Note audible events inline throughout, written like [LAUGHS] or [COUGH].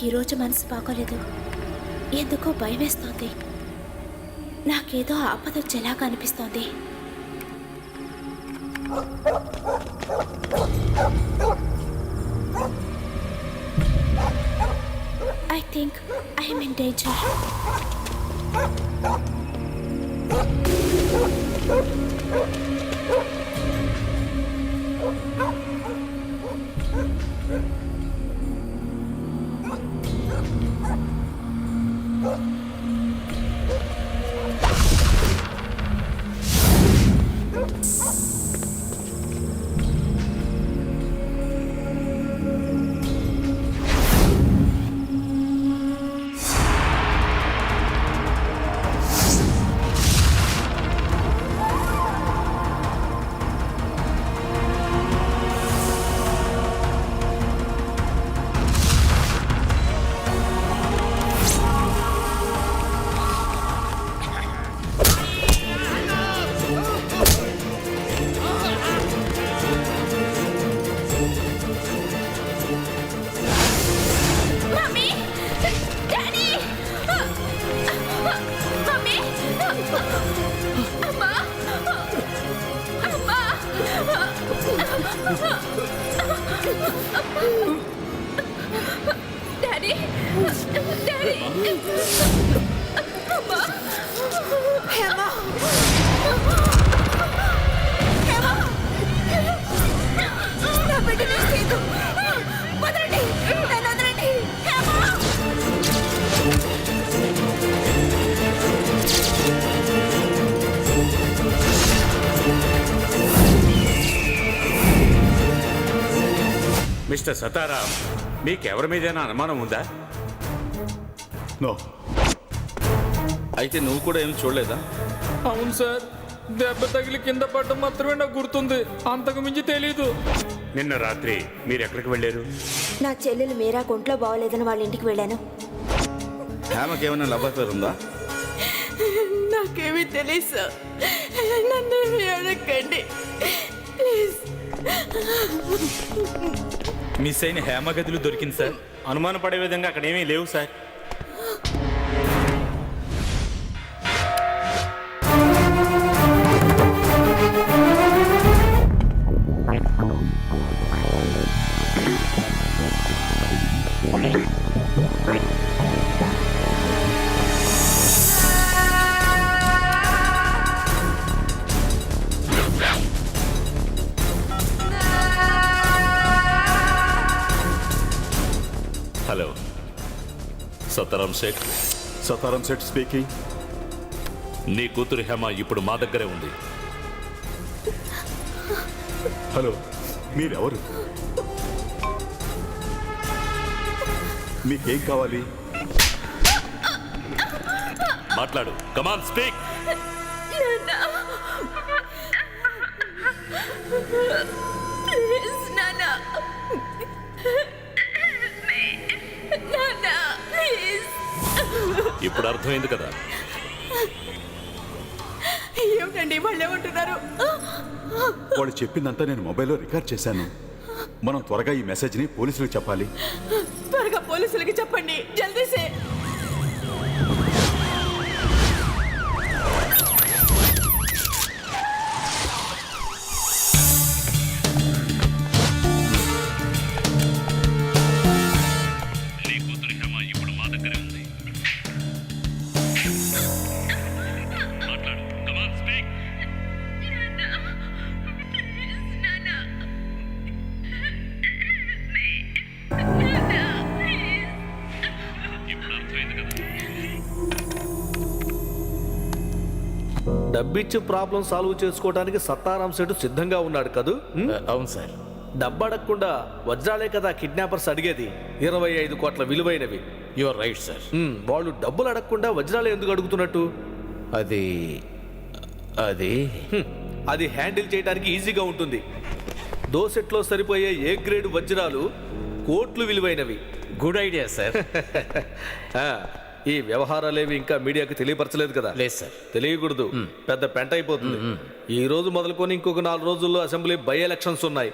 నాకు ఈరోజు మనసు బాగోలేదు. ఎందుకో భయం వేస్తోంది. నాకేదో ఆపద వచ్చేలాగా అనిపిస్తోంది. I think I'm in danger Oh mister Sattaram మీకెవరి మీదైనా అనుమానం ఉందా? నో. అయితే నువ్వు కూడా ఏం చూడలేదా? అవును సార్. దెబ్బ తగిలి కింద పడ్డం మాత్రమే నాకు గుర్తుంది. అంతకు మించి తెలీదు. నిన్న రాత్రి మీరు ఎక్కడికి వెళ్ళారు? నా చెల్లెలు మీరా ఒంట్లో బాగోలేదని వాళ్ళ ఇంటికి వెళ్ళాను. హేమకి ఏమైనా లవ్ అఫేర్ ఉందా? నాకేమీ తెలీదు నన్ను అడగండి. ప్లీజ్. మిస్ అయిన హేమగదులు దొరికింది సార్. అనుమానపడే విధంగా అక్కడ ఏమీ లేవు sir. Sheikh Sattaram set speaking. నీ కూతురు హేమ ఇప్పుడు మా దగ్గరే ఉంది. హలో మీరెవరు? మీకేం కావాలి? మాట్లాడు. Come on speak please. ఇప్పుడు అర్థమైంది కదా. ఏమిటండి వాళ్ళు ఏమంటున్నారు వాళ్ళు చెప్పిందంతా నేను మొబైల్లో రికార్డ్ చేశాను. మనం త్వరగా ఈ మెసేజ్ని పోలీసులకు చెప్పాలి. త్వరగా పోలీసులకి చెప్పండి. జల్దీ డబ్బిచ్చి ప్రాబ్లం సాల్వ్ చేసుకోవడానికి సత్తారాం సెటు సిద్ధంగా ఉన్నాడు కదూ? అవును సార్. డబ్బు అడగకుండా వజ్రాలే కదా కిడ్నాపర్స్ అడిగేది. ఇరవై ఐదు కోట్ల విలువైనవి. యువర్ రైట్ సార్ వాళ్ళు డబ్బులు అడగకుండా వజ్రాలు ఎందుకు అడుగుతున్నట్టు? అది అది. అది హ్యాండిల్ చేయడానికి ఈజీగా ఉంటుంది. దోసెట్లో సరిపోయే ఏ గ్రేడ్ వజ్రాలు కోట్లు విలువైనవి. గుడ్ ఐడియా సార్ ఆ, ఈ వ్యవహారాలేవి ఇంకా మీడియాకి తెలియపరచలేదు కదా? లేదు సార్. తెలియకూడదు. పెద్ద పెంట అయిపోతుంది. ఈ రోజు మొదలుకొని ఇంకొక నాలుగు రోజుల్లో అసెంబ్లీ బై ఎలక్షన్స్ ఉన్నాయి.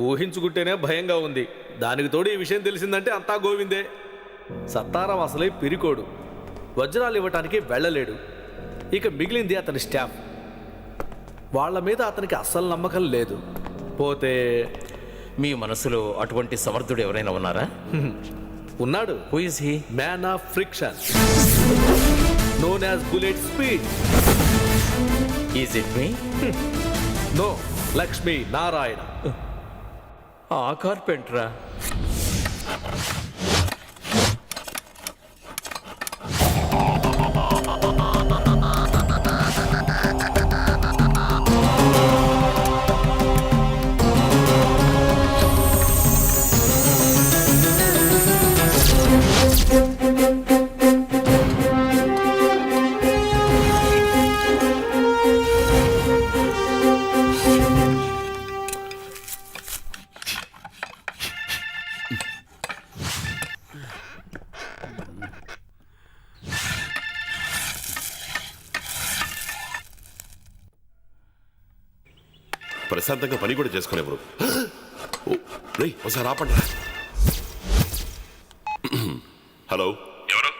ఊహించుకుంటేనే భయంగా ఉంది. దానికి తోడు ఈ విషయం తెలిసిందంటే అంతా గోవిందే. సత్తారాం అసలే పిరికోడు. వజ్రాలు ఇవ్వటానికి వెళ్ళలేడు. ఇక మిగిలింది అతని స్టాఫ్. వాళ్ళ మీద అతనికి అస్సలు నమ్మకం లేదు. పోతే మీ మనసులో అటువంటి సమర్థుడు ఎవరైనా ఉన్నారా? [LAUGHS] ఉన్నాడు. Who is he man of friction known as bullet speed is it me no Lakshmi Narayana ఆ కార్పెంటరా ప్రశాంతంగా పని కూడా చేసుకునేవారు. రే ఒకసారి ఆపండి. హలో. ఎవరు?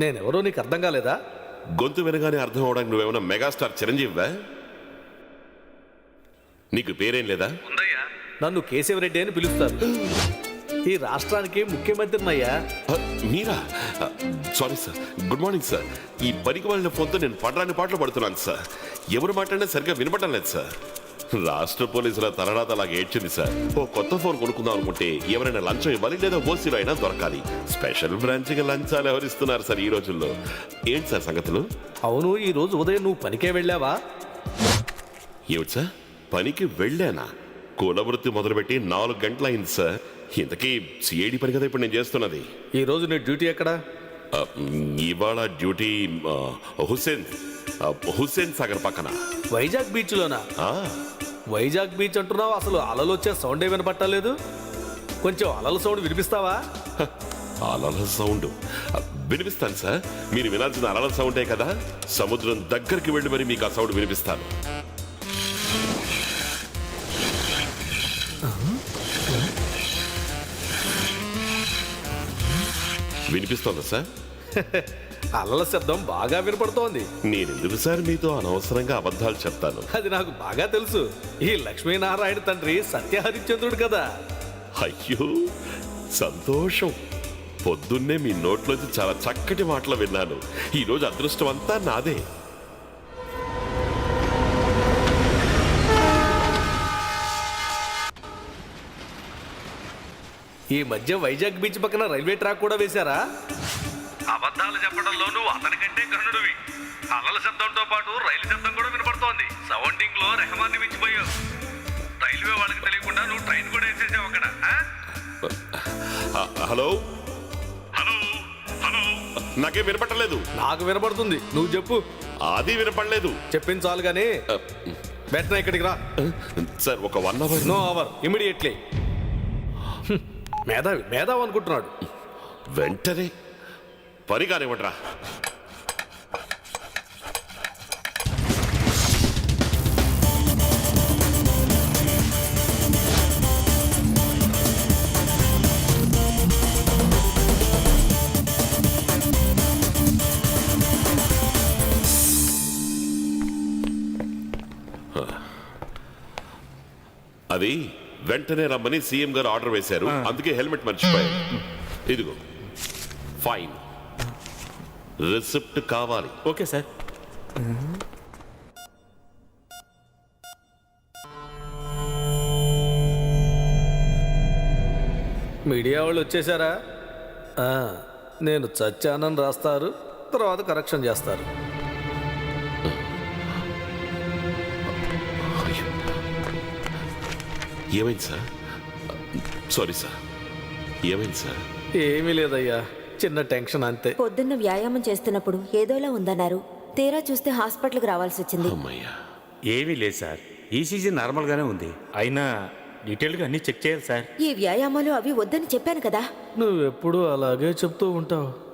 నేనెవరో నీకు అర్థం కాలేదా? గొంతు వినగానే అర్థం అవడానికి నువ్వేమన్నా మెగాస్టార్ చిరంజీవివా నీకు పేరేం లేదా? నన్ను కేశవరెడ్డి అని పిలుస్తారు. ఈ రాష్ట్రానికి ముఖ్యమంత్రినయ్యా ఆ, మీరా? Sorry sir. Good morning sir. ఈ పనికి వాళ్ళ ఫోన్తో నేను పడరాని పాటలు పడుతున్నాను సార్. ఎవరు మాట్లాడినా సరిగ్గా వినపడడం లేదు సార్. రాష్ట్ర పోలీసుల తలరాత అలాగే ఏడ్చింది సార్. ఓ కొత్త ఫోన్ కొనుక్కుందాం అనుకుంటే ఎవరైనా లంచం ఇవ్వాలి లేదా ఓసీలో అయినా దొరకాలి. స్పెషల్ బ్రాంచ్కి లంచాలు ఎవరిస్తున్నారు సార్ ఈ రోజుల్లో? ఏంటి సార్ సంగతులు? అవును ఈ రోజు ఉదయం నువ్వు పనికే వెళ్ళావా? ఏమిటి సార్? పనికి వెళ్ళానా? కుల వృత్తి మొదలుపెట్టి నాలుగు గంటలైంది సార్. ఇంతకీ సిఐడి పని కదా ఇప్పుడు నేను చేస్తున్నది. ఈ రోజు నీ డ్యూటీ ఎక్కడా? ఆ, ఇవాళ డ్యూటీ ఆ, హుస్సేన్. ఆ, హుస్సేన్ సాగర్ పక్కన. వైజాగ్ బీచ్లోనా ఆ, వైజాగ్ బీచ్ అంటున్నావు? అసలు అలలు వచ్చే సౌండే వినపట్టలేదు. కొంచెం అలల సౌండ్ వినిపిస్తావా? అలల సౌండ్ వినిపిస్తాను సార్. మీరు వినాల్సిన అలల సౌండే కదా? సముద్రం దగ్గరికి వెళ్ళి మరి మీకు ఆ సౌండ్ వినిపిస్తాను. వినిపిస్తోందా సార్? [LAUGHS] అలల శబ్దం బాగా వినపడుతోంది. నేనెందుకు సార్ మీతో అనవసరంగా అబద్ధాలు చెప్తాను? అది నాకు బాగా తెలుసు. ఈ లక్ష్మీనారాయణ తండ్రి సత్యహరిశ్చంద్రుడు కదా. అయ్యో సంతోషం. పొద్దున్నే మీ నోట్లోంచి చాలా చక్కటి మాటలు విన్నాను. ఈరోజు అదృష్టం అంతా నాదే. ఈ మధ్య వైజాగ్ బీచ్ పక్కన రైల్వే ట్రాక్ కూడా వేశారా? అబద్ధాలు చెప్పడంలో నువ్వు అతనికంటే కర్ణుడివి అలల శబ్దంతో పాటు రైలు శబ్దం కూడా వినపడుతోంది. సౌండింగ్లో రెహమాన్ని మించిపోయావు. రైల్వే వాళ్ళకి తెలియకుండా నువ్వు ట్రైన్ కూడా వేసేసావు అక్కడ హలో? హలో? హలో? నాకేం వినపడలేదు. నాకు వినపడుతుంది నువ్వు చెప్పు. అది వినపడలేదు. చెప్పింది చాలు కానీ వెంటనే ఇక్కడికి రా. సార్ ఒక one hour no hour immediately మేధావి మేధావి అనుకుంటున్నాడు. వెంటనే పని కానివ్వండిరా. అది వెంటనే రమ్మని సీఎం గారు ఆర్డర్ వేశారు. అందుకే హెల్మెట్ మర్చిపోయారు. ఇదిగో. ఫైన్. రిసిప్ట్ కావాలి. Okay sir. మీడియా వాళ్ళు వచ్చేసారా? ఆ, నేను చచ్చానని రాస్తారు తర్వాత కరెక్షన్ చేస్తారు. ఏమైంది సార్? Sorry sir. ఏమైంది సార్? ఏమీ లేదయ్యా. చిన్న టెన్షన్ అంతే. పొద్దున్న వ్యాయామం చేస్తున్నప్పుడు ఏదోలా ఉందన్నారు. తీరా చూస్తే హాస్పిటల్కి రావాల్సి వచ్చింది. అమ్మయ్యా. ఏమీ లేదు సార్. ఈసీజీ నార్మల్గానే ఉంది. అయినా డీటెయిల్గా అన్నీ చెక్ చేయాలి సార్. ఈ వ్యాయామాలు అవి వద్దని చెప్పాను కదా. నువ్వెప్పుడు అలాగే చెప్తూ ఉంటావు.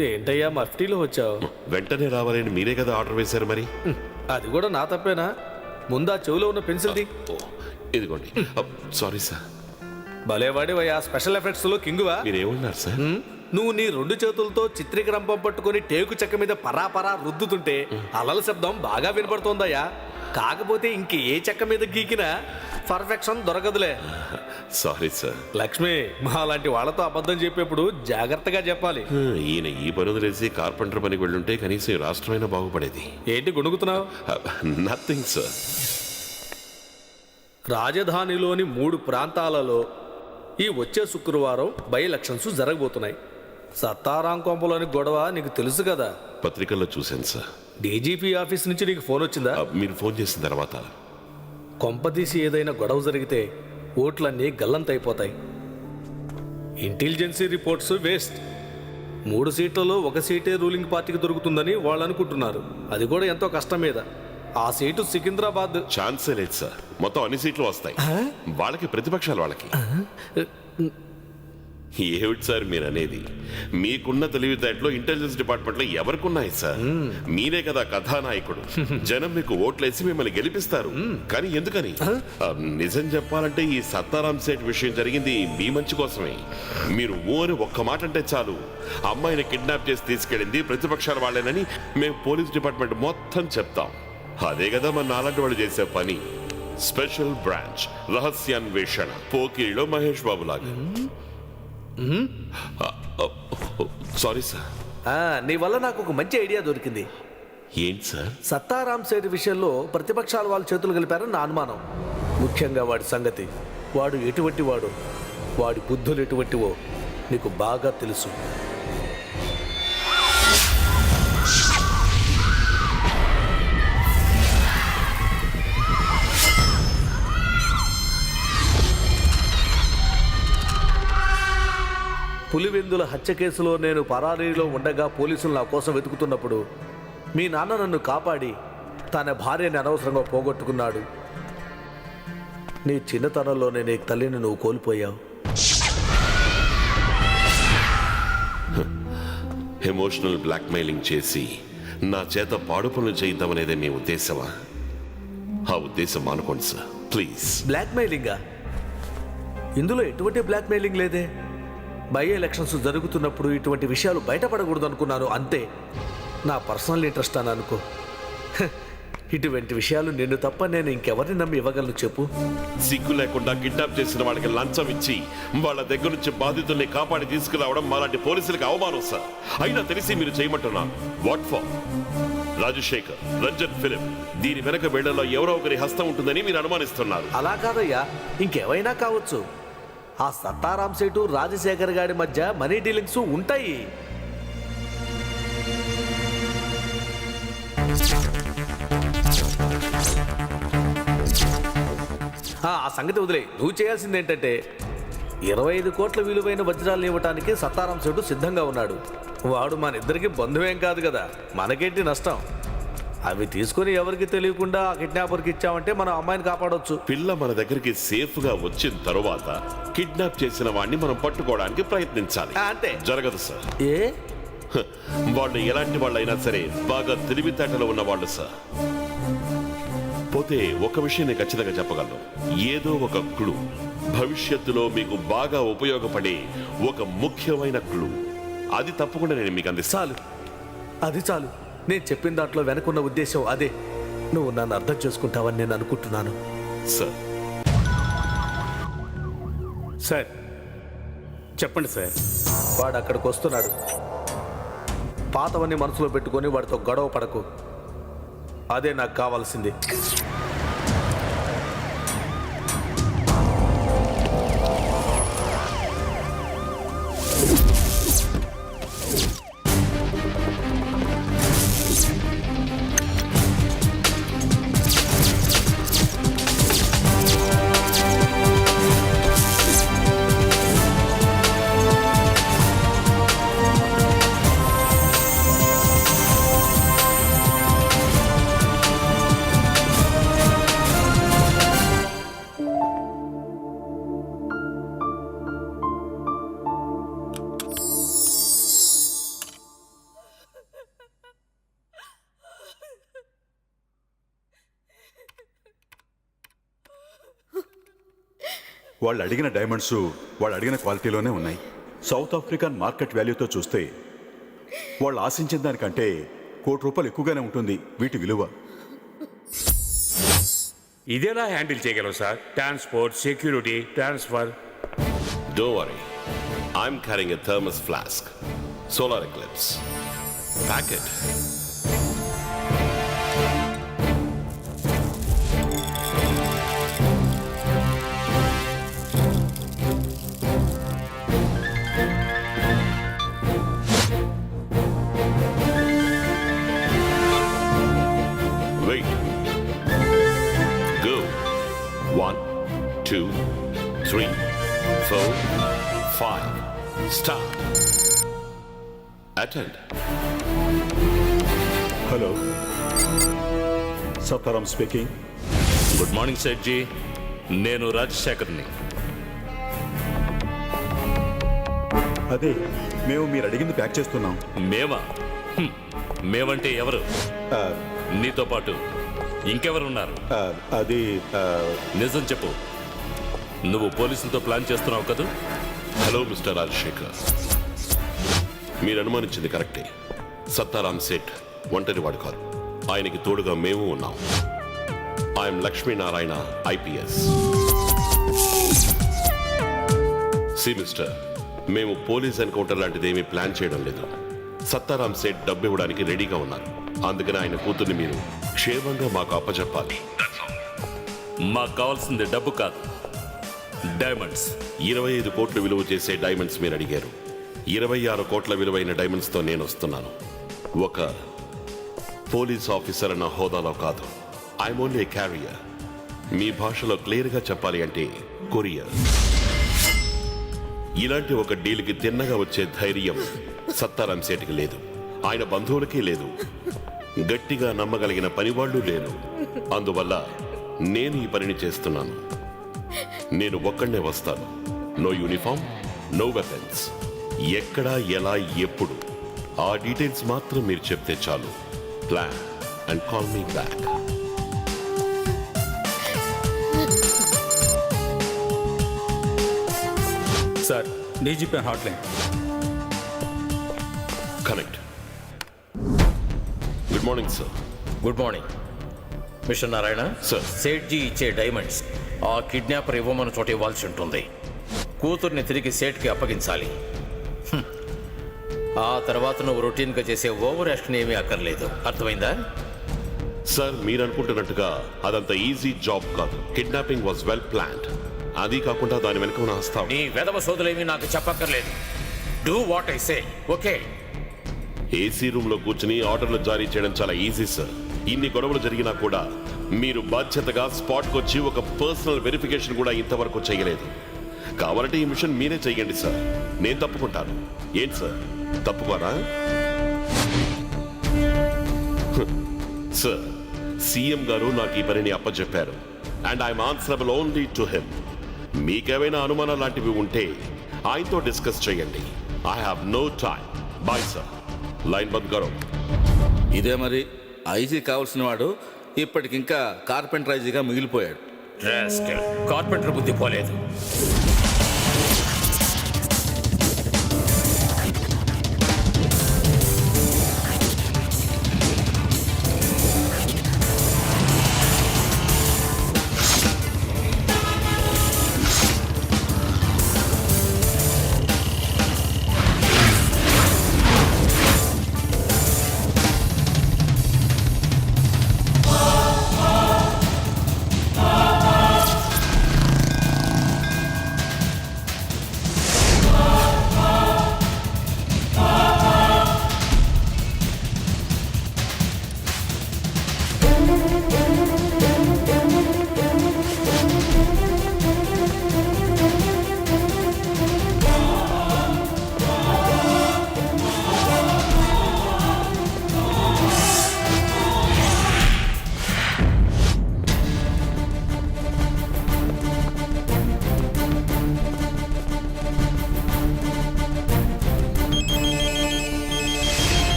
ఏంటయ్యా మఫ్టీలో వచ్చావు? వెంటనే రావాలని మీరే కదా ఆర్డర్ వేశారు మరి? అది కూడా నా తప్పేనా? ముందా చెవిలో ఉన్న పెన్సిల్ది ఓ, ఇదిగోండి. Sorry sir. భలేవాడివయ్యా స్పెషల్ ఎఫెక్ట్స్లో కింగువా? మీరేమన్నారు సార్? నువ్వు నీ రెండు చేతులతో చిత్రీకరంపం పట్టుకొని టేకు చెక్క మీద పరా పరా రుద్దుతుంటే అలల శబ్దం బాగా వినపడుతోందయ్యా. కాకపోతే ఇంక ఏ చెక్క మీద గీకినా పర్ఫెక్షన్ దొరకదులే. Sorry sir. లక్ష్మి మా లాంటి వాళ్ళతో అబద్ధం చెప్పేప్పుడు జాగ్రత్తగా చెప్పాలి. ఈయన ఈ పని వదిలేసి కార్పెంటర్ పనికి వెళ్ళుంటే కనీసం ఈ రాష్ట్రమైనా బాగుపడేది. ఏంటి గుణుగుతున్నావు? Nothing sir. రాజధానిలోని మూడు ప్రాంతాలలో ఈ వచ్చే శుక్రవారం బై ఎలక్షన్స్ జరగబోతున్నాయి. సత్తారాం కొంపలోని గొడవ నీకు తెలుసు కదా. పత్రికల్లో చూశాను సార్. డీజీపీ ఆఫీస్ నుంచి నీకు ఫోన్ వచ్చిందా? మీరు ఫోన్ చేసిన తర్వాత. కొంపదీసి ఏదైనా గొడవ జరిగితే ఓట్లన్నీ గల్లంతైపోతాయి. ఇంటెలిజెన్సీ రిపోర్ట్స్ వేస్ట్. మూడు సీట్లలో ఒక సీటే రూలింగ్ పార్టీకి దొరుకుతుందని వాళ్ళు అనుకుంటున్నారు. అది కూడా ఎంతో కష్టం మీద. ఆ సీటు సికింద్రాబాద్. ఛాన్సే లేదు సార్. మొత్తం అన్ని సీట్లు వస్తాయి. వాళ్ళకి ప్రతిపక్షాలు వాళ్ళకి. ఏమిటి సార్ మీరు అనేది మీకున్న తెలివితేటలో ఇంటెలిజెన్స్ డిపార్ట్మెంట్లో ఎవరికున్నాయి సార్? మీరే కదా కథానాయకుడు. [LAUGHS] జనం మీకు ఓట్లేసి మిమ్మల్ని గెలిపిస్తారు. కానీ ఎందుకని? నిజం చెప్పాలంటే ఈ సత్తారాం సేట్ విషయం జరిగింది మీ మంచి కోసమే. మీరు ఓ అని ఒక్క మాట అంటే చాలు. అమ్మాయిని కిడ్నాప్ చేసి తీసుకెళ్ళింది ప్రతిపక్షాల వాళ్ళేనని మేము పోలీస్ డిపార్ట్మెంట్ మొత్తం చెప్తాం. అదే కదా మన నాలాంటి వాళ్ళు చేసే పని. స్పెషల్ బ్రాంచ్ రహస్యాన్వేషణ పోకిరిలో మహేష్ బాబు లాగా సారీ సార్. నీ వల్ల నాకు ఒక మంచి ఐడియా దొరికింది. ఏంటి సార్? సత్తారాం సేట్ విషయంలో ప్రతిపక్షాల వాళ్ళ చేతులు కలిపారని నా అనుమానం. ముఖ్యంగా వాడి సంగతి. వాడు ఎటువంటి వాడు? వాడి బుద్ధులు ఎటువంటివో నీకు బాగా తెలుసు. పులివెందుల హత్య కేసులో నేను పరారీలో ఉండగా పోలీసులు నా కోసం వెతుకుతున్నప్పుడు మీ నాన్న నన్ను కాపాడి తన భార్యని అనవసరంగా పోగొట్టుకున్నాడు. నీ చిన్నతనంలోనే నీ తల్లిని నువ్వు కోల్పోయావు. ఎమోషనల్ బ్లాక్మెయిలింగ్ చేసి నా చేత పాడు పనులు చేయిద్దామనేదే మీ ఉద్దేశమా? ఆ ఉద్దేశం మానుకోండి సార్ ప్లీజ్ బ్లాక్మెయిలింగా ఇందులో ఎటువంటి బ్లాక్మెయిలింగ్ లేదే? బై ఎలక్షన్స్ జరుగుతున్నప్పుడు ఇటువంటి విషయాలు బయటపడకూడదు అనుకున్నాను అంతే. నా పర్సనల్ ఇంట్రెస్ట్ అని అనుకో. ఇటువంటి విషయాలు నిన్ను తప్ప నేను ఇంకెవరిని నమ్మి ఇవ్వగలను చెప్పు. సిగ్గు లేకుండా కిడ్నాప్ చేసిన వాళ్ళకి లంచం ఇచ్చి వాళ్ళ దగ్గర నుంచి బాధితుల్ని కాపాడి తీసుకురావడం మాలాంటి పోలీసులకు అవమానం సార్. అయినా తెలిసి మీరు చేయమంటున్నాను. What for Rajasekhar Ranjan film దీని వెనక వేళ్ళలో ఎవరో ఒకరి హస్తం ఉంటుందని మీరు అనుమానిస్తున్నారు. అలా కాదయ్యా ఇంకేమైనా కావచ్చు. ఆ సత్తారాం సీటు రాజశేఖర్ గారి మధ్య మనీ డీలింగ్స్ ఉంటాయి. ఆ సంగతి వదిలే. నువ్వు చేయాల్సింది ఏంటంటే ఇరవై ఐదు కోట్ల విలువైన వజ్రాలు ఇవ్వటానికి సత్తారాం సెటు సిద్ధంగా ఉన్నాడు. వాడు మన ఇద్దరికి బంధువేం కాదు కదా. మనకేంటి నష్టం? అవి తీసుకొని ఎవరికి తెలియకుండా ఆ కిడ్నాపర్కి ఇచ్చామంటే మనం అమ్మాయిని కాపాడొచ్చు. పిల్ల మన దగ్గరికి సేఫ్గా వచ్చిన తరువాత కిడ్నాప్ చేసిన వాడిని మనం పట్టుకోవడానికి ప్రయత్నించాలి. అంతే. జరగదు సార్. ఏ? వాళ్ళు ఎలాంటి వాళ్ళైనా సరే బాగా తెలివితేటలు ఉన్న వాళ్ళు సార్. పోతే ఒక విషయం నేను ఖచ్చితంగా చెప్పగలను. ఏదో ఒక క్లూ. భవిష్యత్తులో మీకు బాగా ఉపయోగపడే ఒక ముఖ్యమైన క్లూ. అది తప్పకుండా నేను మీకు అందిస్తాను. చాలు అది చాలు. నేను చెప్పిన దాంట్లో వెనకున్న ఉద్దేశం అదే. నువ్వు నన్ను అర్థం చేసుకుంటావని నేను అనుకుంటున్నాను. సార్. సార్ చెప్పండి సార్. వాడు అక్కడికి వస్తున్నాడు. పాతవన్నీ మనసులో పెట్టుకొని వాడితో గొడవ పడకు. అదే నాకు కావాల్సింది. వాళ్ళు అడిగిన డైమండ్స్ వాళ్ళు అడిగిన క్వాలిటీలోనే ఉన్నాయి. సౌత్ ఆఫ్రికన్ మార్కెట్ వాల్యూతో చూస్తే వాళ్ళు ఆశించిన దానికంటే కోటి రూపాయలు ఎక్కువగానే ఉంటుంది వీటి విలువ. ఇదేలా హ్యాండిల్ చేయగలవు sir? Transport security transfer. Do worry I'm carrying a thermos flask solar eclipse packet Start. Attend. Hello Sattaram speaking good morning Seth ji నేను రాజశేఖర్ని. అదే మేము మీరు అడిగింది ప్యాక్ చేస్తున్నాం. మేమా? హ్మ్. మేమంటే ఎవరు? ఆ, నీతో పాటు ఇంకెవరున్నారు? ఆ, అది ఆ, నిజం చెప్పు. నువ్వు పోలీసులతో ప్లాన్ చేస్తున్నావు కదా? హలో మిస్టర్ రాజశేఖర్ మీరు అనుమానించింది కరెక్టే. సత్తారాం సేట్ ఒంటరి వాడు కాదు. ఆయనకి తోడుగా మేము ఉన్నాం. I'm Lakshminarayana IPS see mister మేము పోలీస్ ఎన్కౌంటర్ లాంటిది ఏమీ ప్లాన్ చేయడం లేదు. సత్తారాం సేట్ డబ్బు ఇవ్వడానికి రెడీగా ఉన్నారు. అందుకని ఆయన కూతుర్ని మీరు క్షేమంగా మాకు అప్పచెప్పాలి మాకు కావాల్సింది డబ్బు కాదు. డైమండ్స్ ఇరవై ఐదు కోట్లు విలువ చేసే డైమండ్స్ మీరు అడిగారు. ఇరవై ఆరు కోట్ల విలువైన డైమండ్స్తో నేను వస్తున్నాను. ఒక పోలీస్ ఆఫీసర్ అన్న హోదాలో కాదు. ఐఎమ్ ఓన్లీ క్యారియర్ మీ భాషలో క్లియర్గా చెప్పాలి అంటే కొరియర్. ఇలాంటి ఒక డీల్కి తిన్నగా వచ్చే ధైర్యం సత్తారాం సేటికి లేదు. ఆయన బంధువులకి లేదు. గట్టిగా నమ్మగలిగిన పనివాళ్ళు లేరు. అందువల్ల నేను ఈ పనిని చేస్తున్నాను. నేను ఒక్కడనే వస్తాను. నో యూనిఫామ్ నో వెపన్స్ ఎక్కడ ఎలా ఎప్పుడు. ఆ డీటెయిల్స్ మాత్రం మీరు చెప్తే చాలు. Plan and call me back sir DGP hotline connect good morning sir good morning mister Narayana sir. Sethji ఇచ్చే డైమండ్స్ ఆ కిడ్నాపర్ ఇవ్వమని చోట ఇవ్వాల్సి ఉంటుంది. కూతుర్ని తిరిగి సేట్కి అప్పగించాలి. ఆ తర్వాత నువ్వు రొటీన్గా చేసే ఓవర్ యాక్షన్ ఏమీ అక్కర్లేదు. అర్థమైందా? సార్ మీరు అనుకుంటున్నట్టుగా అదంత ఈజీ జాబ్ కాదు. Kidnapping was well planned. అది కాకుండా దాని వెనుక ఉన్న హస్తాం నీ వెదవ సోదులేమీ నాకు చెప్పక్కర్లేదు. Do what I say. Okay? AC రూమ్లో కూర్చుని ఆర్డర్లు జారీ చేయడం చాలా ఈజీ సార్. ఇన్ని గొడవలు జరిగినా కూడా మీరు బాధ్యతగా స్పాట్కి వచ్చి ఒక పర్సనల్ వెరిఫికేషన్ కూడా ఇంతవరకు చేయలేదు. కావాలంటే ఈ మిషన్ మీరే చెయ్యండి సార్. నేను తప్పుకుంటాను. ఏంటి సార్? తప్పుకోరా సార్ సీఎం గారు నాకు ఈ పనిని అప్పచెప్పారు and I'm answerable only to him. మీకేమైనా అనుమానాలు లాంటివి ఉంటే ఆయనతో డిస్కస్ చేయండి. I have no time. Bye sir. Line బంద్ కరో ఇదే మరి ఐజీ కావాల్సిన వాడు ఇప్పటికింకా కార్పెంటర్ ఐజీగా మిగిలిపోయాడు కార్పెంటర్ బుద్ధి పోలేదు.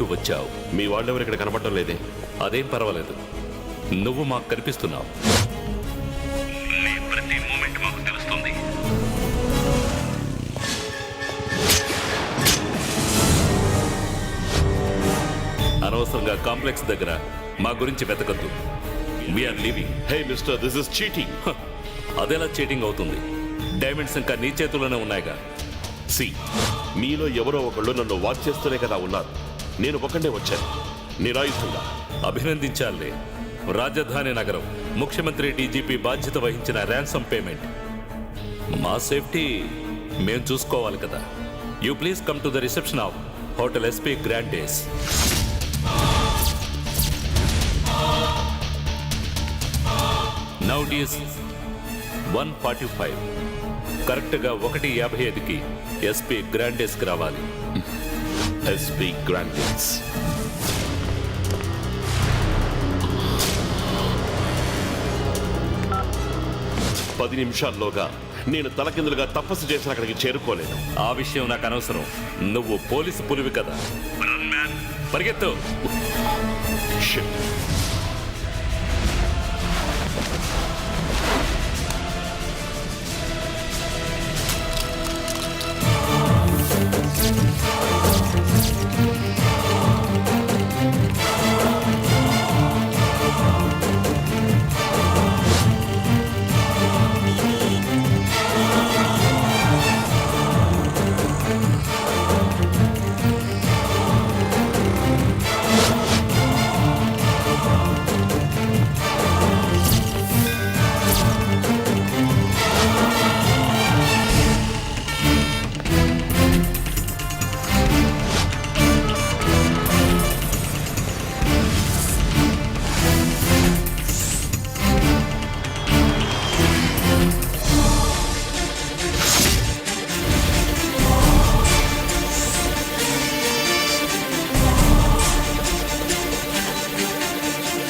టైంకి వచ్చావు. మీ వాళ్ళెవరు ఇక్కడ కనపడటం లేదే. అదేం పర్వాలేదు. నువ్వు మాకు కనిపిస్తున్నావు. నీ ప్రతి మూమెంట్ మాకు తెలుస్తుంది. అనవసరంగా కాంప్లెక్స్ దగ్గర మా గురించి వెతకద్దు. We're leaving hey mister this is cheating అదెలా చీటింగ్ అవుతుంది? డైమండ్స్ ఇంకా నీ చేతుల్లోనే ఉన్నాయిగా. సి మీలో ఎవరో ఒకళ్ళు నన్ను వాచ్ చేస్తూనే కదా ఉన్నారు. నేను ఒకటే వచ్చాను. నిరాయుధంగా అభినందించాలే రాజధాని నగరం. ముఖ్యమంత్రి డీజీపీ బాధ్యత వహించిన ర్యాన్సమ్ పేమెంట్ మా సేఫ్టీ మేం చూసుకోవాలి కదా. You please come to the reception of hotel SP grand days now this one forty five కరెక్ట్గా ఒకటి యాభై ఐదుకి ఎస్పీ గ్రాండ్ డేస్కి రావాలి. ఎస్పీ గ్రాండిన్స్ పది నిమిషాల్లోగా నేను తలకిందులుగా తపస్సు చేసిన అక్కడికి చేరుకోలేను ఆ విషయం నాకు అనవసరం. నువ్వు పోలీసు పులివి కదా. పరిగెత్తు. Shit.